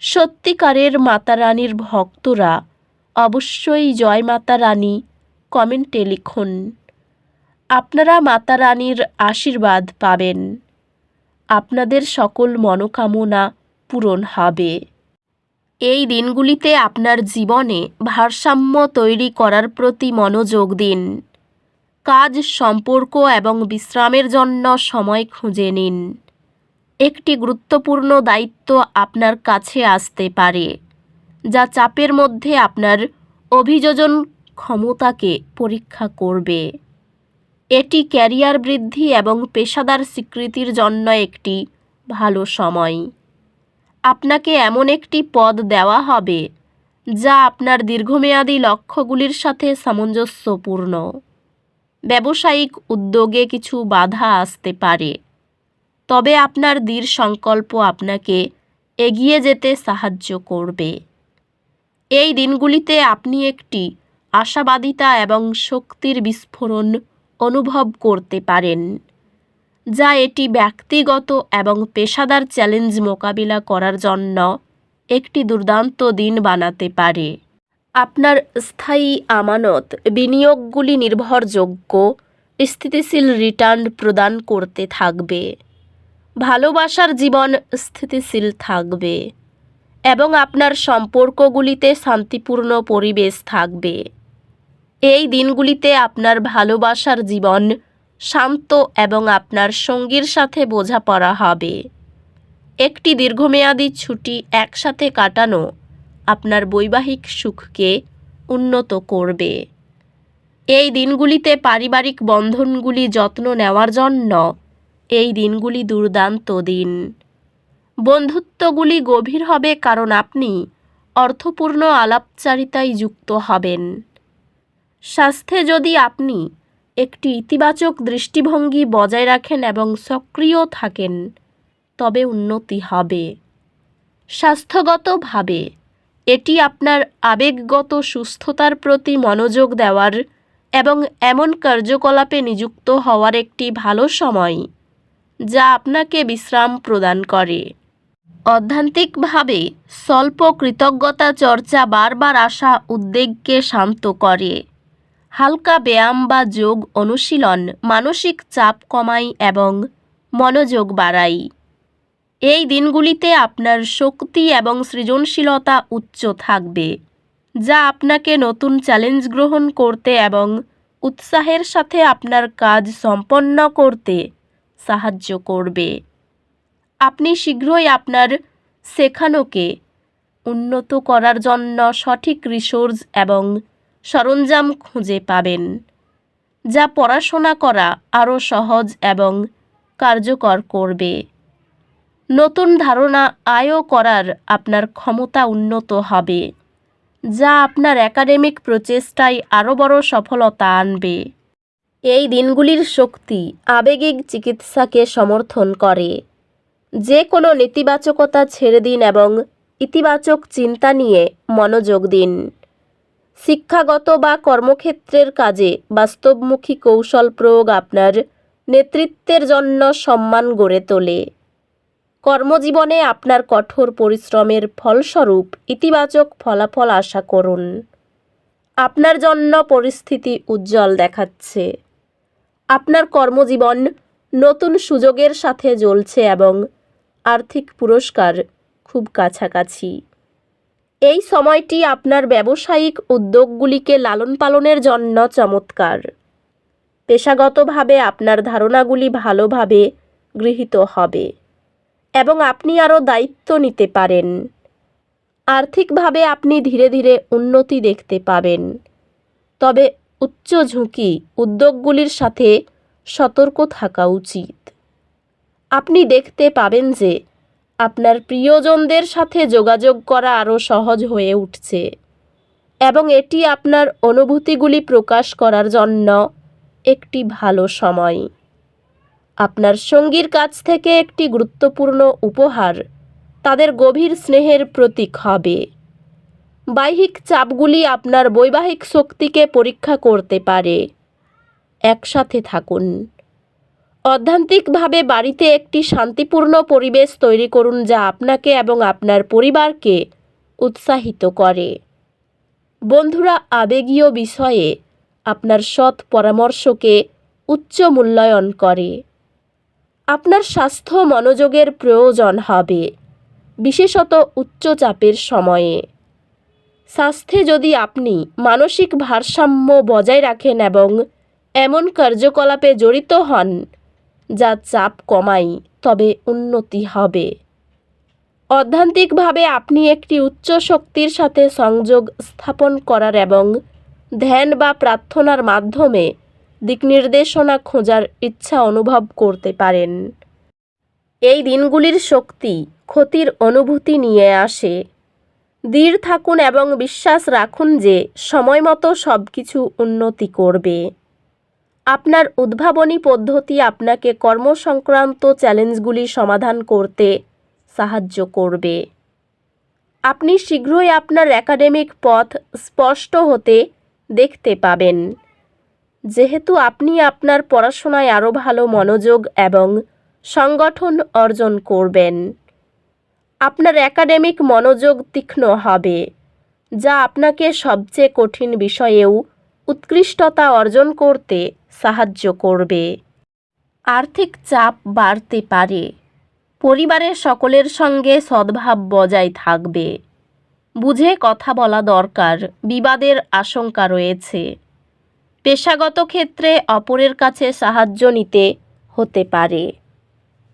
সত্যিকারের মাতা রানীর ভক্তরা অবশ্যই জয় মাতা রানী কমেন্টে লিখুন। আপনারা মাতা রানীর আশীর্বাদ পাবেন। আপনাদের সকল মনোকামনা পূরণ হবে। এই দিনগুলিতে আপনার জীবনে ভারসাম্য তৈরি করার প্রতি মনোযোগ দিন। কাজ, সম্পর্ক এবং বিশ্রামের জন্য সময় খুঁজে নিন। একটি গুরুত্বপূর্ণ দায়িত্ব আপনার কাছে আসতে পারে, যা চাপের মধ্যে আপনার অভিযোজন ক্ষমতাকে পরীক্ষা করবে। এটি ক্যারিয়ার বৃদ্ধি এবং পেশাদার স্বীকৃতির জন্য একটি ভালো সময়। আপনাকে এমন একটি পদ দেওয়া হবে, যা আপনার দীর্ঘমেয়াদী লক্ষ্যগুলির সাথে সামঞ্জস্যপূর্ণ। ব্যবসায়িক উদ্যোগে কিছু বাধা আসতে পারে। তবে আপনার দৃঢ় সংকল্প আপনাকে এগিয়ে যেতে সাহায্য করবে। এই দিনগুলিতে আপনি একটি আশাবাদিতা এবং শক্তির বিস্ফোরণ অনুভব করতে পারেন, যা এটি ব্যক্তিগত এবং পেশাদার চ্যালেঞ্জ মোকাবিলা করার জন্য একটি দুর্দান্ত দিন বানাতে পারে। আপনার স্থায়ী আমানত বিনিয়োগগুলি নির্ভরযোগ্য, স্থিতিশীল রিটার্ন প্রদান করতে থাকবে। ভালোবাসার জীবন স্থিতিশীল থাকবে এবং আপনার সম্পর্কগুলিতে শান্তিপূর্ণ পরিবেশ থাকবে। এই দিনগুলিতে আপনার ভালোবাসার জীবন শান্ত এবং আপনার সঙ্গীর সাথে বোঝাপড়া হবে। একটি দীর্ঘমেয়াদী ছুটি একসাথে কাটানো আপনার বৈবাহিক সুখকে উন্নত করবে। এই দিনগুলিতে পারিবারিক বন্ধনগুলি যত্ন নেওয়ার জন্য এই দিনগুলি দুর্দান্ত দিন। বন্ধুত্বগুলি গভীর হবে কারণ আপনি অর্থপূর্ণ আলাপচারিতায় যুক্ত হবেন। স্বাস্থ্যে যদি আপনি একটি ইতিবাচক দৃষ্টিভঙ্গি বজায় রাখেন এবং সক্রিয় থাকেন, তবে উন্নতি হবে। স্বাস্থ্যগতভাবে এটি আপনার আবেগগত সুস্থতার প্রতি মনোযোগ দেওয়ার এবং এমন কার্যকলাপে নিযুক্ত হওয়ার একটি ভালো সময়। যা আপনাকে বিশ্রাম প্রদান করে। অধ্যান্তিকভাবে, স্বল্প কৃতজ্ঞতা চর্চা বারবার আসা উদ্বেগকে শান্ত করে। হালকা ব্যায়াম বা যোগ অনুশীলন মানসিক চাপ কমায় এবং মনোযোগ বাড়ায়। এই দিনগুলিতে আপনার শক্তি এবং সৃজনশীলতা উচ্চ থাকবে, যা আপনাকে নতুন চ্যালেঞ্জ গ্রহণ করতে এবং উৎসাহের সাথে আপনার কাজ সম্পন্ন করতে সাহায্য করবে। আপনি শীঘ্রই আপনার শেখানোকে উন্নত করার জন্য সঠিক রিসোর্স এবং সরঞ্জাম খুঁজে পাবেন, যা পড়াশোনা করা আরও সহজ এবং কার্যকর করবে। নতুন ধারণা আয়ও করার আপনার ক্ষমতা উন্নত হবে, যা আপনার একাডেমিক প্রচেষ্টায় আরও বড় সফলতা আনবে। এই দিনগুলির শক্তি আবেগিক চিকিৎসাকে সমর্থন করে। যে কোনো নেতিবাচকতা ছেড়ে দিন এবং ইতিবাচক চিন্তা নিয়ে মনোযোগ দিন। শিক্ষাগত বা কর্মক্ষেত্রের কাজে বাস্তবমুখী কৌশল প্রয়োগ আপনার নেতৃত্বের জন্য সম্মান গড়ে তোলে। কর্মজীবনে আপনার কঠোর পরিশ্রমের ফলস্বরূপ ইতিবাচক ফলাফল আশা করুন। আপনার জন্য পরিস্থিতি উজ্জ্বল দেখাচ্ছে। আপনার কর্মজীবন নতুন সুযোগের সাথে জ্বলছে এবং আর্থিক পুরস্কার খুব কাছাকাছি। এই সময়টি আপনার ব্যবসায়িক উদ্যোগগুলিকে লালন পালনের জন্য চমৎকার। পেশাগতভাবে আপনার ধারণাগুলি ভালোভাবে গৃহীত হবে এবং আপনি আরও দায়িত্ব নিতে পারেন। আর্থিকভাবে আপনি ধীরে ধীরে উন্নতি দেখতে পাবেন। তবে উচ্চ ঝুঁকি উদ্যোগগুলির সাথে সতর্ক থাকা উচিত। আপনি দেখতে পাবেন যে আপনার প্রিয়জনদের সাথে যোগাযোগ করা আরও সহজ হয়ে উঠছে এবং এটি আপনার অনুভূতিগুলি প্রকাশ করার জন্য একটি ভালো সময়। আপনার সঙ্গীর কাছ থেকে একটি গুরুত্বপূর্ণ উপহার তাদের গভীর স্নেহের প্রতীক হবে। বাহ্যিক চাপগুলি আপনার বৈবাহিক শক্তিকে পরীক্ষা করতে পারে। একসাথে থাকুন। অধ্যান্তিকভাবে বাড়িতে একটি শান্তিপূর্ণ পরিবেশ তৈরি করুন যা আপনাকে এবং আপনার পরিবারকে উৎসাহিত করে। বন্ধুরা, আবেগীয় বিষয়ে আপনার সৎ পরামর্শকে উচ্চ মূল্যায়ন করে। আপনার স্বাস্থ্য মনোযোগের প্রয়োজন হবে, বিশেষত উচ্চ চাপের সময়ে। স্বাস্থ্যে যদি আপনি মানসিক ভারসাম্য বজায় রাখেন এবং এমন কার্যকলাপে জড়িত হন, যা চাপ কমায়, তবে উন্নতি হবে। অধ্যান্তিকভাবে আপনি একটি উচ্চ শক্তির সাথে সংযোগ স্থাপন করার এবং ধ্যান বা প্রার্থনার মাধ্যমে দিকনির্দেশনা খোঁজার ইচ্ছা অনুভব করতে পারেন। এই দিনগুলির শক্তি ক্ষতির অনুভূতি নিয়ে আসে। দৃঢ় থাকুন এবং বিশ্বাস রাখুন যে সময় মতো সব কিছু উন্নতি করবে। আপনার উদ্ভাবনী পদ্ধতি আপনাকে কর্মসংক্রান্ত চ্যালেঞ্জগুলি সমাধান করতে সাহায্য করবে। আপনি শীঘ্রই আপনার একাডেমিক পথ স্পষ্ট হতে দেখতে পাবেন। যেহেতু আপনি আপনার পড়াশোনায় আরও ভালো মনোযোগ এবং সংগঠন অর্জন করবেন। আপনার একাডেমিক মনোযোগ তীক্ষ্ণ হবে, যা আপনাকে সবচেয়ে কঠিন বিষয়েও উৎকৃষ্টতা অর্জন করতে সাহায্য করবে। আর্থিক চাপ বাড়তে পারে, পরিবারের সকলের সঙ্গে সদ্ভাব বজায় থাকবে। বুঝে কথা বলা দরকার, বিবাদের আশঙ্কা রয়েছে। পেশাগত ক্ষেত্রে অপরের কাছে সাহায্য নিতে হতে পারে।